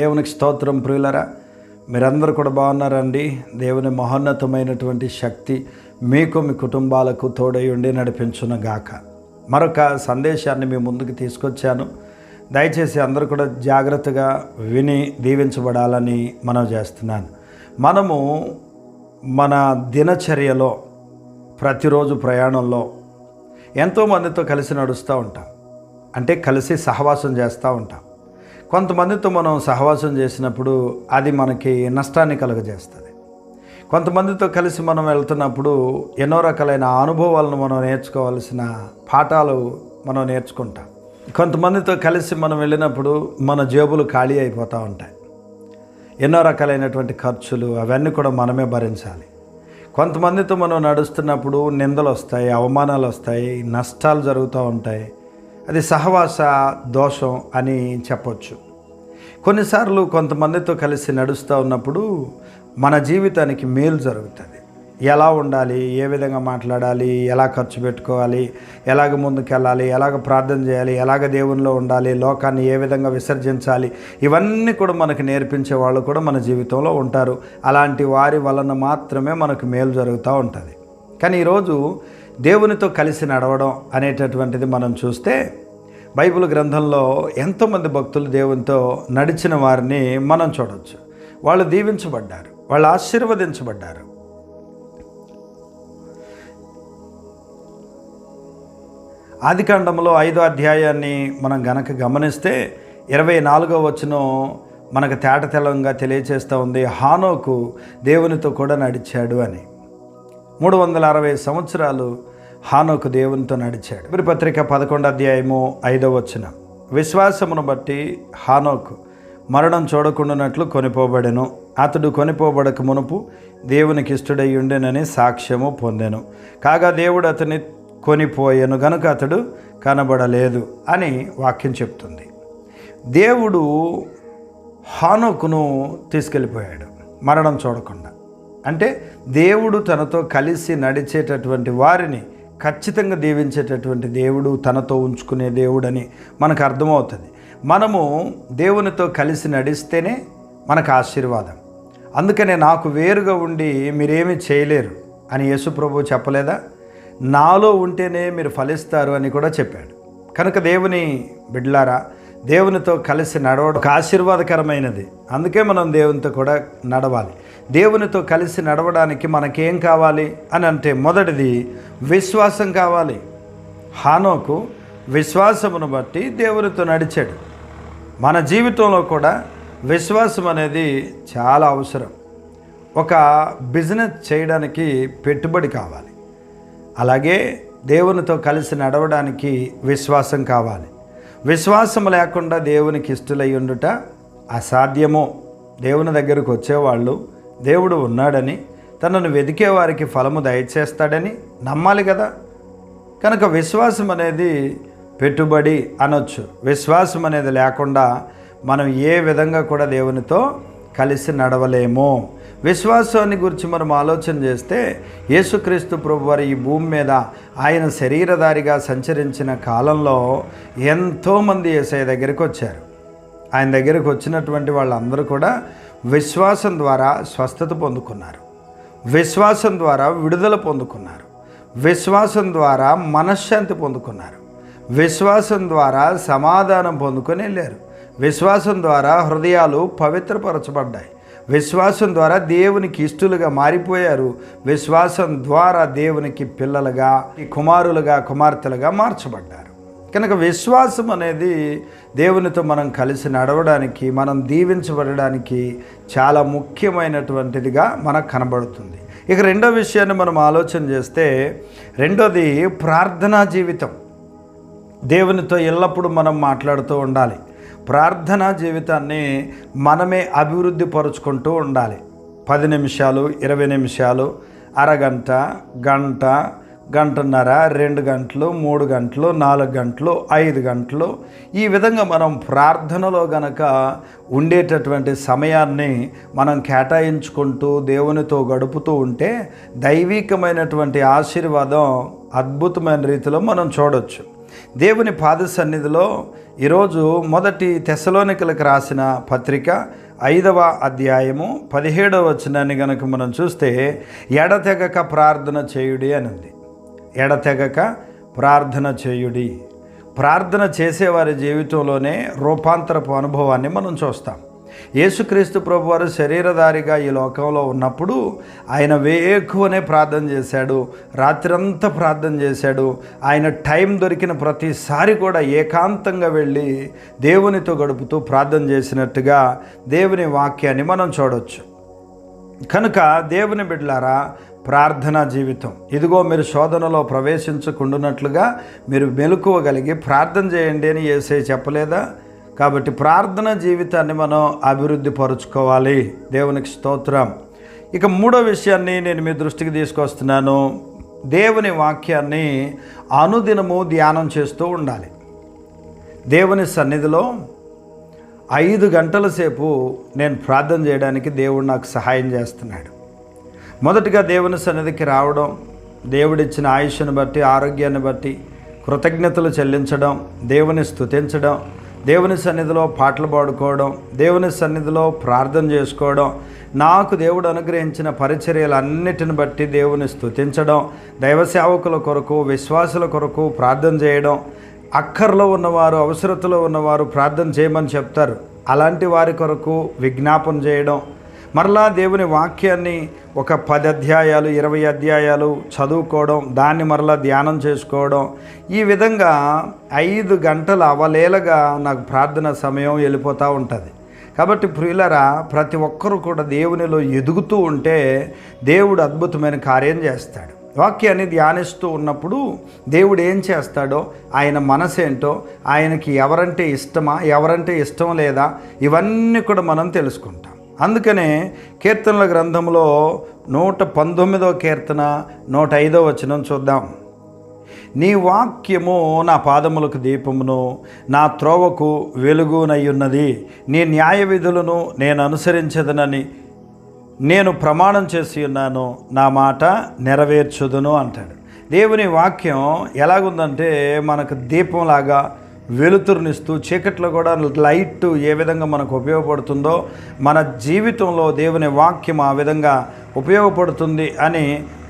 దేవునికి స్తోత్రం ప్రియులరా. మీరందరూ కూడా బాగున్నారండి. దేవుని మహోన్నతమైనటువంటి శక్తి మీకు మీ కుటుంబాలకు తోడై ఉండి నడిపించును గాక. మరొక సందేశాన్ని మీ ముందుకు తీసుకొచ్చాను. దయచేసి అందరూ కూడా జాగ్రత్తగా విని దీవించబడాలని మనం చేస్తున్నాను. మనము మన దినచర్యలో ప్రతిరోజు ప్రయాణంలో ఎంతోమందితో కలిసి నడుస్తూ ఉంటాం. అంటే కలిసి సహవాసం చేస్తూ ఉంటాం. కొంతమందితో మనం సహవాసం చేసినప్పుడు అది మనకి నష్టాన్ని కలుగజేస్తుంది. కొంతమందితో కలిసి మనం వెళ్తున్నప్పుడు ఎన్నో రకాలైన అనుభవాలను మనం నేర్చుకోవాల్సిన పాఠాలు మనం నేర్చుకుంటాం. కొంతమందితో కలిసి మనం వెళ్ళినప్పుడు మన జేబులు ఖాళీ అయిపోతూ ఉంటాయి. ఎన్నో రకాలైనటువంటి ఖర్చులు అవన్నీ కూడా మనమే భరించాలి. కొంతమందితో మనం నడుస్తున్నప్పుడు నిందలు వస్తాయి అవమానాలు వస్తాయి నష్టాలు జరుగుతూ ఉంటాయి. అది సహవాస దోషం అని చెప్పొచ్చు. కొన్నిసార్లు కొంతమందితో కలిసి నడుస్తూ ఉన్నప్పుడు మన జీవితానికి మేలు జరుగుతుంది. ఎలా ఉండాలి? ఏ విధంగా మాట్లాడాలి? ఎలా ఖర్చు పెట్టుకోవాలి? ఎలాగ ముందుకెళ్ళాలి? ఎలాగ ప్రార్థన చేయాలి? ఎలాగ దేవునిలో ఉండాలి? లోకాన్ని ఏ విధంగా విసర్జించాలి? ఇవన్నీ కూడా మనకు నేర్పించే వాళ్ళు కూడా మన జీవితంలో ఉంటారు. అలాంటి వారి వలన మాత్రమే మనకు మేలు జరుగుతూ ఉంటుంది. కానీ ఈరోజు దేవునితో కలిసి నడవడం అనేటటువంటిది మనం చూస్తే బైబిల్ గ్రంథంలో ఎంతోమంది భక్తులు దేవునితో నడిచిన వారిని మనం చూడవచ్చు వాళ్ళు దీవించబడ్డారు వాళ్ళు ఆశీర్వదించబడ్డారు. ఆదికాండంలో ఐదో అధ్యాయాన్ని మనం గనక గమనిస్తే ఇరవై నాలుగో వచనం మనకు తేటతెలంగా తెలియచేస్తూ ఉంది హానోకు దేవునితో కూడా నడిచాడు అని. మూడు వందల అరవై సంవత్సరాలు హానోకు దేవునితో నడిచాడు. మరి పత్రిక పదకొండు అధ్యాయము ఐదో వచ్చిన విశ్వాసమును బట్టి హానోకు మరణం చూడకుండానట్లు కొనిపోబడెను. అతడు కొనిపోబడక మునుపు దేవునికి ఇష్టడై ఉండెనని సాక్ష్యము పొందెను. కాగా దేవుడు అతని కొనిపోయాను గనుక అతడు కనబడలేదు అని వాక్యం చెప్తుంది. దేవుడు హానోకును తీసుకెళ్ళిపోయాడు మరణం చూడకుండా. అంటే దేవుడు తనతో కలిసి నడిచేటటువంటి వారిని ఖచ్చితంగా దీవించేటటువంటి దేవుడు తనతో ఉంచుకునే దేవుడని మనకు అర్థమవుతుంది. మనము దేవునితో కలిసి నడిస్తేనే మనకు ఆశీర్వాదం. అందుకనే నాకు వేరుగా ఉండి మీరేమీ చేయలేరు అని యేసుప్రభు చెప్పలేదా? నాలో ఉంటేనే మీరు ఫలిస్తారు అని కూడా చెప్పాడు. కనుక దేవుని బిడ్లారా దేవునితో కలిసి నడవడం ఒక ఆశీర్వాదకరమైనది. అందుకే మనం దేవునితో కూడా నడవాలి. దేవునితో కలిసి నడవడానికి మనకేం కావాలి అని అంటే మొదటిది విశ్వాసం కావాలి. హానోకు విశ్వాసమును బట్టి దేవునితో నడిచాడు. మన జీవితంలో కూడా విశ్వాసం అనేది చాలా అవసరం. ఒక బిజినెస్ చేయడానికి పెట్టుబడి కావాలి. అలాగే దేవునితో కలిసి నడవడానికి విశ్వాసం కావాలి. విశ్వాసం లేకుండా దేవునికి ఇష్టలై ఉండుట అసాధ్యమో. దేవుని దగ్గరకు వచ్చేవాళ్ళు దేవుడు ఉన్నాడని తనను వెతికే వారికి ఫలము దయచేస్తాడని నమ్మాలి కదా? కనుక విశ్వాసం అనేది పెట్టుబడి అనొచ్చు. విశ్వాసం అనేది లేకుండా మనం ఏ విధంగా కూడా దేవునితో కలిసి నడవలేము. విశ్వాసాన్ని గురించి మనం ఆలోచన చేస్తే యేసుక్రీస్తు ప్రభు వారి ఈ భూమి మీద ఆయన శరీరధారిగా సంచరించిన కాలంలో ఎంతోమంది ఏసఐ దగ్గరికి వచ్చారు. ఆయన దగ్గరకు వచ్చినటువంటి వాళ్ళందరూ కూడా విశ్వాసం ద్వారా స్వస్థత పొందుకున్నారు. విశ్వాసం ద్వారా విడుదల పొందుకున్నారు. విశ్వాసం ద్వారా మనశ్శాంతి పొందుకున్నారు. విశ్వాసం ద్వారా సమాధానం పొందుకొని వెళ్ళారు. విశ్వాసం ద్వారా హృదయాలు పవిత్రపరచబడ్డాయి. విశ్వాసం ద్వారా దేవునికి ఇష్టలుగా మారిపోయారు. విశ్వాసం ద్వారా దేవునికి పిల్లలుగా కుమారులుగా కుమార్తెలుగా మార్చబడ్డారు. కనుక విశ్వాసం అనేది దేవునితో మనం కలిసి నడవడానికి మనం దీవించబడడానికి చాలా ముఖ్యమైనటువంటిదిగా మనకు కనబడుతుంది. ఇక రెండో విషయాన్ని మనం ఆలోచన చేస్తే రెండోది ప్రార్థనా జీవితం. దేవునితో ఎల్లప్పుడూ మనం మాట్లాడుతూ ఉండాలి. ప్రార్థనా జీవితాన్ని మనమే అభివృద్ధి పరుచుకుంటూ ఉండాలి. పది నిమిషాలు ఇరవై నిమిషాలు అరగంట గంట గంటన్నర రెండు గంటలు మూడు గంటలు నాలుగు గంటలు ఐదు గంటలు. ఈ విధంగా మనం ప్రార్థనలో గనక ఉండేటటువంటి సమయాన్ని మనం కేటాయించుకుంటూ దేవునితో గడుపుతూ ఉంటే దైవికమైనటువంటి ఆశీర్వాదం అద్భుతమైన రీతిలో మనం చూడొచ్చు. దేవుని పాద సన్నిధిలో ఈరోజు మొదటి తెసలోనికలకు రాసిన పత్రిక ఐదవ అధ్యాయము పదిహేడవ వచనాన్ని గనక మనం చూస్తే ఎడతెగక ప్రార్థన చేయుడి అని ఉంది ఎడతెగక ప్రార్థన చేయుడి. ప్రార్థన చేసేవారి జీవితంలోనే రూపాంతరపు అనుభవాన్ని మనం చూస్తాం. యేసుక్రీస్తు ప్రభువారు శరీరధారిగా ఈ లోకంలో ఉన్నప్పుడు ఆయన వేకువనే ప్రార్థన చేశాడు రాత్రంతా ప్రార్థన చేశాడు. ఆయన టైం దొరికిన ప్రతిసారి కూడా ఏకాంతంగా వెళ్ళి దేవునితో గడుపుతూ ప్రార్థన చేసినట్టుగా దేవుని వాక్యాన్ని మనం చూడవచ్చు కనుక దేవుని బిడ్డలారా ప్రార్థనా జీవితం. ఇదిగో మీరు శోధనలో ప్రవేశించకుండునట్లుగా మీరు మెలకువగలిగి ప్రార్థన చేయండి అని ఏసే చెప్పలేదా? కాబట్టి ప్రార్థన జీవితాన్ని మనం అభివృద్ధి పరుచుకోవాలి. దేవునికి స్తోత్రం. ఇక మూడో విషయాన్ని నేను మీ దృష్టికి తీసుకొస్తున్నాను. దేవుని వాక్యాన్ని అనుదినము ధ్యానం చేస్తూ ఉండాలి. దేవుని సన్నిధిలో ఐదు గంటల సేపు నేను ప్రార్థన చేయడానికి దేవుడు నాకు సహాయం చేస్తున్నాడు. మొదటిగా దేవుని సన్నిధికి రావడం దేవుడిచ్చిన ఆయుష్ను బట్టి ఆరోగ్యాన్ని బట్టి కృతజ్ఞతలు చెల్లించడం దేవుని స్థుతించడం దేవుని సన్నిధిలో పాటలు పాడుకోవడం దేవుని సన్నిధిలో ప్రార్థన చేసుకోవడం నాకు దేవుడు అనుగ్రహించిన పరిచర్యలన్నిటిని బట్టి దేవుని స్థుతించడం దైవ సేవకుల కొరకు విశ్వాసుల కొరకు ప్రార్థన చేయడం అక్కర్లో ఉన్నవారు అవసరతలో ఉన్నవారు ప్రార్థన చేయమని చెప్తారు. అలాంటి వారి కొరకు విజ్ఞాపన చేయడం మరలా దేవుని వాక్యాన్ని ఒక పది అధ్యాయాలు ఇరవై అధ్యాయాలు చదువుకోవడం దాన్ని మరలా ధ్యానం చేసుకోవడం ఈ విధంగా ఐదు గంటలు అవలేలగా నాకు ప్రార్థన సమయం వెళ్ళిపోతూ ఉంటుంది. కాబట్టి ప్రియులరా ప్రతి ఒక్కరూ కూడా దేవునిలో ఎదుగుతూ ఉంటే దేవుడు అద్భుతమైన కార్యం చేస్తాడు. వాక్యాన్ని ధ్యానిస్తూ ఉన్నప్పుడు దేవుడు ఏం చేస్తాడో ఆయన మనసేంటో ఆయనకి ఎవరంటే ఇష్టమా ఎవరంటే ఇష్టం లేదా ఇవన్నీ కూడా మనం తెలుసుకుంటాం. అందుకనే కీర్తనల గ్రంథంలో నూట పంతొమ్మిదవ కీర్తన నూట ఐదో వచనం చూద్దాం. నీ వాక్యము నా పాదములకు దీపమును నా త్రోవకు వెలుగునయ్యున్నది. నీ న్యాయ విధులను నేను అనుసరించదనని నేను ప్రమాణం చేసి ఉన్నాను. నా మాట నెరవేర్చుదును అంటాడు. దేవుని వాక్యం ఎలాగుందంటే మనకు దీపంలాగా వెలుతురునిస్తూ చీకట్లో కూడా లైట్ ఏ విధంగా మనకు ఉపయోగపడుతుందో మన జీవితంలో దేవుని వాక్యం ఆ విధంగా ఉపయోగపడుతుంది అని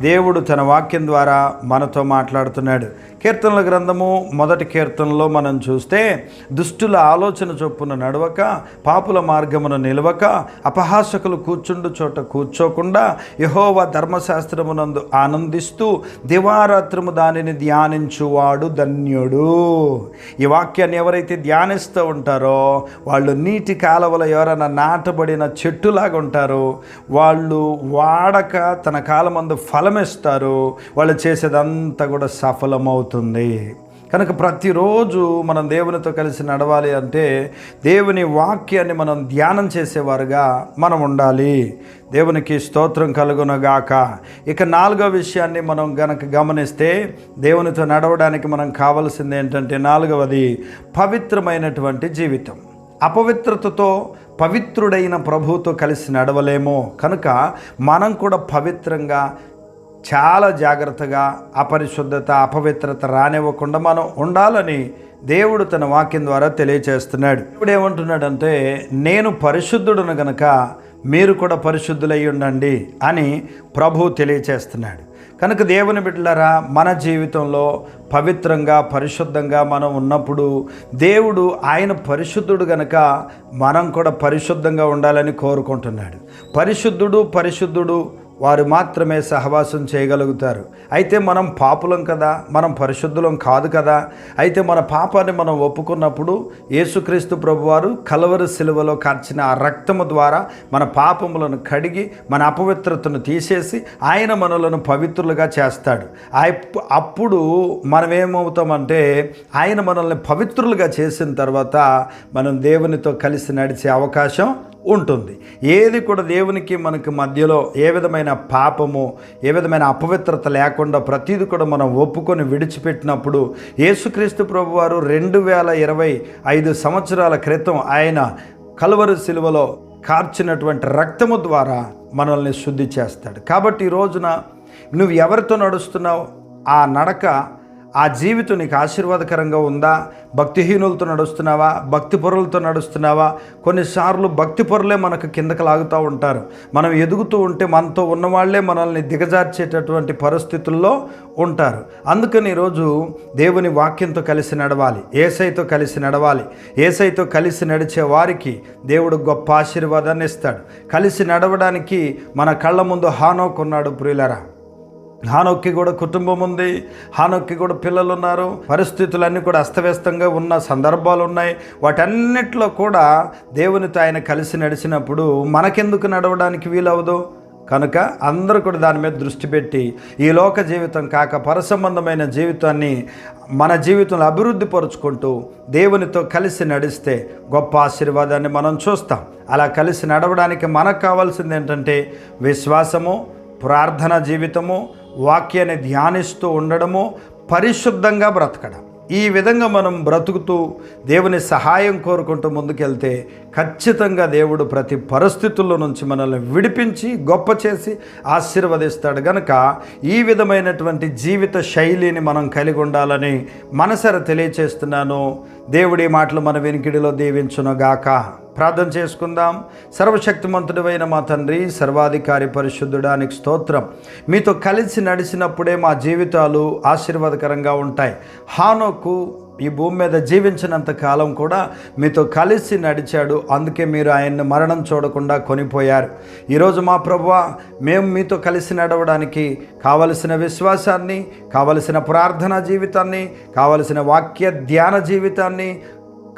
దేవుడు తన వాక్యం ద్వారా మనతో మాట్లాడుతున్నాడు. కీర్తనల గ్రంథము మొదటి కీర్తనలో మనం చూస్తే దుష్టుల ఆలోచన చొప్పున నడవక పాపుల మార్గమును నిలవక అపహాసకులు కూర్చుండు చోట కూర్చోకుండా యహోవ ధర్మశాస్త్రమునందు ఆనందిస్తూ దివారాత్రము దానిని ధ్యానించువాడు ధన్యుడు. ఈ వాక్యాన్ని ఎవరైతే ధ్యానిస్తూ ఉంటారో వాళ్ళు నీటి కాలవల ఎవరైనా నాటబడిన చెట్టులాగా ఉంటారు వాళ్ళు వాడక తన కాలమందు ఫల ఫలమిస్తారు వాళ్ళు చేసేదంతా కూడా సఫలమవుతుంది. కనుక ప్రతిరోజు మనం దేవునితో కలిసి నడవాలి అంటే దేవుని వాక్యాన్ని మనం ధ్యానం చేసేవారుగా మనం ఉండాలి. దేవునికి స్తోత్రం కలుగునగాక. ఇక నాలుగో విషయాన్ని మనం గనక గమనిస్తే దేవునితో నడవడానికి మనం కావలసింది ఏంటంటే నాలుగవది పవిత్రమైనటువంటి జీవితం. అపవిత్రతతో పవిత్రుడైన ప్రభువుతో కలిసి నడవలేమో. కనుక మనం కూడా పవిత్రంగా చాలా జాగ్రత్తగా అపరిశుద్ధత అపవిత్రత రానివ్వకుండా మనం ఉండాలని దేవుడు తన వాక్యం ద్వారా తెలియచేస్తున్నాడు. ఇప్పుడు ఏమంటున్నాడంటే నేను పరిశుద్ధుడును గనక మీరు కూడా పరిశుద్ధులై ఉండండి అని ప్రభు తెలియచేస్తున్నాడు. కనుక దేవుని బిడ్డలారా మన జీవితంలో పవిత్రంగా పరిశుద్ధంగా మనం ఉన్నప్పుడు దేవుడు ఆయన పరిశుద్ధుడు గనక మనం కూడా పరిశుద్ధంగా ఉండాలని కోరుకుంటున్నాడు. పరిశుద్ధుడు పరిశుద్ధుడు వారు మాత్రమే సహవాసం చేయగలుగుతారు. అయితే మనం పాపులం కదా మనం పరిశుద్ధులం కాదు కదా. అయితే మన పాపాన్ని మనం ఒప్పుకున్నప్పుడు యేసుక్రీస్తు ప్రభువారు కలవరి శిలువలో కార్చిన ఆ రక్తము ద్వారా మన పాపములను కడిగి మన అపవిత్రతను తీసేసి ఆయన మనలను పవిత్రులుగా చేస్తాడు. అప్పుడు మనం ఏమవుతామంటే ఆయన మనల్ని పవిత్రులుగా చేసిన తర్వాత మనం దేవునితో కలిసి నడిచే అవకాశం ఉంటుంది. ఏది కూడా దేవునికి మనకి మధ్యలో ఏ విధమైన పాపము ఏ విధమైన అపవిత్రత లేకుండా ప్రతిదీ కూడా మనం ఒప్పుకొని విడిచిపెట్టినప్పుడు యేసుక్రీస్తు ప్రభువారు రెండు వేల ఇరవై ఐదు సంవత్సరాల క్రితం ఆయన కలువరు శిలువలో కార్చినటువంటి రక్తము ద్వారా మనల్ని శుద్ధి చేస్తాడు. కాబట్టి ఈ రోజున నువ్వు ఎవరితో నడుస్తున్నావు? ఆ నడక ఆ జీవితం నీకు ఆశీర్వాదకరంగా ఉందా? భక్తిహీనులతో నడుస్తున్నావా? భక్తి పొరులతో నడుస్తున్నావా? కొన్నిసార్లు భక్తి పొరులే మనకు కిందకు లాగుతూ ఉంటారు. మనం ఎదుగుతూ ఉంటే మనతో ఉన్నవాళ్ళే మనల్ని దిగజార్చేటటువంటి పరిస్థితుల్లో ఉంటారు. అందుకని ఈరోజు దేవుని వాక్యంతో కలిసి నడవాలి. ఏసైతో కలిసి నడవాలి. ఏసైతో కలిసి నడిచే వారికి దేవుడు గొప్ప ఆశీర్వాదాన్ని ఇస్తాడు. కలిసి నడవడానికి మన కళ్ళ ముందు హానోకున్నాడు ప్రియులరా. హానొక్కి కూడా కుటుంబం ఉంది హానొక్కి కూడా పిల్లలు ఉన్నారు పరిస్థితులన్నీ కూడా అస్తవ్యస్తంగా ఉన్న సందర్భాలు ఉన్నాయి వాటన్నిటిలో కూడా దేవునితో ఆయన కలిసి నడిచినప్పుడు మనకెందుకు నడవడానికి వీలవదు? కనుక అందరూ కూడా దాని మీద దృష్టి పెట్టి ఈ లోక జీవితం కాక పరసంబంధమైన జీవితాన్ని మన జీవితంలో అభివృద్ధి పరుచుకుంటూ దేవునితో కలిసి నడిస్తే గొప్ప ఆశీర్వాదాన్ని మనం చూస్తాం. అలా కలిసి నడవడానికి మనకు కావాల్సింది ఏంటంటే విశ్వాసము ప్రార్థన జీవితము వాక్యాన్ని ధ్యానిస్తూ ఉండడము పరిశుద్ధంగా బ్రతకడం. ఈ విధంగా మనం బ్రతుకుతూ దేవుని సహాయం కోరుకుంటూ ముందుకెళ్తే ఖచ్చితంగా దేవుడు ప్రతి పరిస్థితుల్లో నుంచి మనల్ని విడిపించి గొప్ప చేసి ఆశీర్వదిస్తాడు. గనక ఈ విధమైనటువంటి జీవిత శైలిని మనం కలిగి ఉండాలని మనసర తెలియచేస్తున్నాను. దేవుడి మాటలు మన వెనికిడిలో దీవించునుగాక. ప్రార్థన చేసుకుందాం. సర్వశక్తిమంతుడైన మా తండ్రి సర్వాధికారి పరిశుద్ధుడానికి స్తోత్రం. మీతో కలిసి నడిచినప్పుడే మా జీవితాలు ఆశీర్వాదకరంగా ఉంటాయి. హానోకు ఈ భూమి మీద జీవించినంత కాలం కూడా మీతో కలిసి నడిచాడు. అందుకే మీరు ఆయన్ని మరణం చూడకుండా కొనిపోయారు. ఈరోజు మా ప్రభు మేము మీతో కలిసి నడవడానికి కావలసిన విశ్వాసాన్ని కావలసిన ప్రార్థనా జీవితాన్ని కావలసిన వాక్య ధ్యాన జీవితాన్ని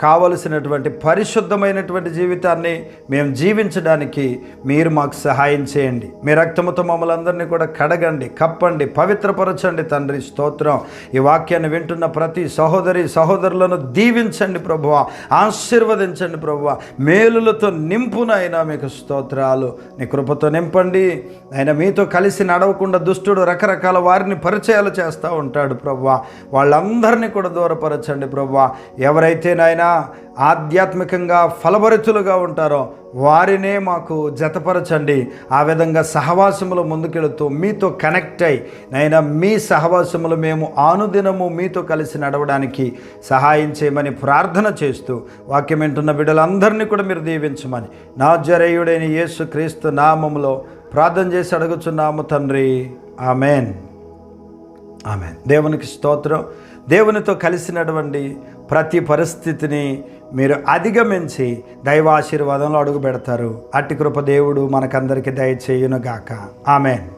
కావలసినటువంటి పరిశుద్ధమైనటువంటి జీవితాన్ని మేము జీవించడానికి మీరు మాకు సహాయం చేయండి. మీ రక్తముతో మమ్మల్ని అందరినీ కూడా కడగండి కప్పండి పవిత్రపరచండి. తండ్రి స్తోత్రం. ఈ వాక్యాన్ని వింటున్న ప్రతి సహోదరి సహోదరులను దీవించండి ప్రభువ. ఆశీర్వదించండి ప్రభువ. మేలులతో నింపునైనా మీకు స్తోత్రాలు. నీ కృపతో నింపండి. ఆయన మీతో కలిసి నడవకుండా దుష్టుడు రకరకాల వారిని పరిచయాలు చేస్తూ ఉంటాడు ప్రభువ. వాళ్ళందరినీ కూడా దూరపరచండి ప్రభువ. ఎవరైతే నాయన ఆధ్యాత్మికంగా ఫలభరితులుగా ఉంటారో వారినే మాకు జతపరచండి. ఆ విధంగా సహవాసములు ముందుకెళుతూ మీతో కనెక్ట్ అయి నైనా మీ సహవాసములు మేము ఆనుదినము మీతో కలిసి నడవడానికి సహాయం చేయమని ప్రార్థన చేస్తూ వాక్యం వింటున్న బిడ్డలందరినీ కూడా మీరు దీవించమని నా జరేయుడైన యేసు క్రీస్తు నామములో ప్రార్థన చేసి అడుగుచున్నాము తండ్రి. ఆమెన్. ఆమెన్. దేవునికి స్తోత్రం. దేవునితో కలిసి నడవండి ప్రతి పరిస్థితిని మీరు అధిగమించి దైవాశీర్వాదంలో అడుగు పెడతారు. అట్టి కృప దేవుడు మనకందరికీ దయచేయునుగాక. ఆమెన్.